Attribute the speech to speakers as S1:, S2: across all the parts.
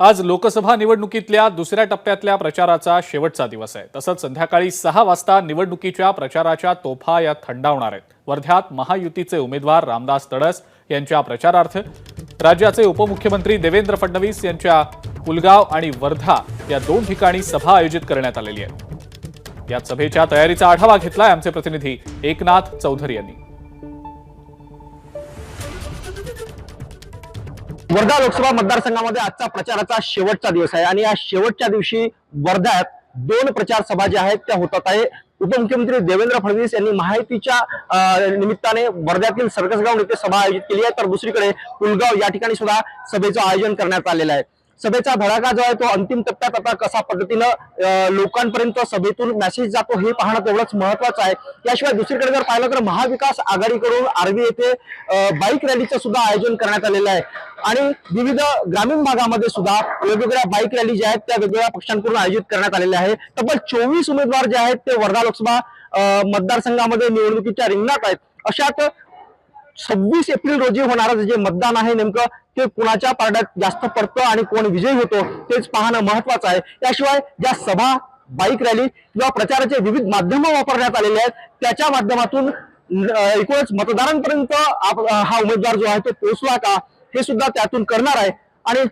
S1: आज लोकसभा निवडणुकीतल्या दुसऱ्या टप्प्यातल्या प्रचाराचा शेवटचा दिवस आहे. तसंच संध्याकाळी सहा वाजता निवडणुकीच्या प्रचाराच्या तोफा या थंडावणार आहेत. वर्ध्यात महायुतीचे उमेदवार रामदास तडस यांच्या प्रचारार्थ राज्याचे उपमुख्यमंत्री देवेंद्र फडणवीस यांच्या पुलगाव आणि वर्धा या दोन ठिकाणी सभा आयोजित करण्यात आलेली आहे. या सभेच्या तयारीचा आढावा घेतलाय आमचे प्रतिनिधी एकनाथ चौधरी यांनी.
S2: वर्धा लोकसभा मतदारसंघामध्ये आजचा प्रचाराचा शेवटचा दिवस आहे. आणि या शेवटच्या दिवशी वर्ध्यात दोन प्रचार सभा ज्या आहेत त्या होतात आहे. उपमुख्यमंत्री देवेंद्र फडणवीस यांनी माहितीच्या निमित्ताने वर्ध्यातील सर्कसगाव येथे सभा आयोजित केली आहे. तर दुसरीकडे पुलगाव या ठिकाणी सुद्धा सभेचं आयोजन करण्यात आलेलं आहे. सभेचा धडाका जो आहे तो अंतिम टप्प्यात आता कसा पद्धतीनं लोकांपर्यंत सभेतून मेसेज जातो हे पाहणं तेवढंच महत्वाचं आहे. याशिवाय दुसरीकडे जर पाहिलं तर महाविकास आघाडीकडून आर्वी येथे बाईक रॅलीचं सुद्धा आयोजन करण्यात आलेलं आहे. आणि विविध ग्रामीण भागामध्ये सुद्धा वेगवेगळ्या बाईक रॅली ज्या आहेत त्या वेगवेगळ्या पक्षांकडून आयोजित करण्यात आलेल्या आहे तब्बल चोवीस उमेदवार जे आहेत ते वर्धा लोकसभा मतदारसंघामध्ये निवडणुकीच्या रिंगणात आहेत. अशात सव्वीस एप्रिल रोजी होणारं जे मतदान आहे नेमकं ते कुणाच्या पारड्यात जास्त पडतं आणि कोण विजयी होतो तेच पाहणं महत्वाचं आहे. त्याशिवाय ज्या सभा बाईक रॅली किंवा प्रचाराचे विविध माध्यमं वापरण्यात आलेले आहेत त्याच्या माध्यमातून एकूणच मतदारांपर्यंत आप- हा उमेदवार जो आहे तो पोहोचला का हे सुद्धा त्यातून करणार आहे. आणि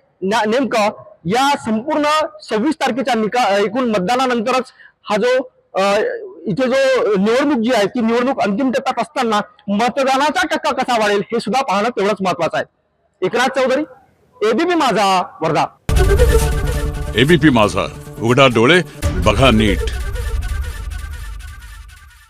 S2: नेमकं या संपूर्ण सव्वीस तारखेच्या निका एकूण मतदानानंतरच हा जो इथे जो निवडणूक जी आहे ती निवडणूक अंतिम टप्प्यात असताना मतदानाचा टक्का कसा वाढेल हे सुद्धा पाहणं तेवढंच महत्वाचं आहे. एकनाथ चौधरी एबीपी माझा वर्धा.
S3: एबीपी माझा. उघडा डोळे बघा नीट.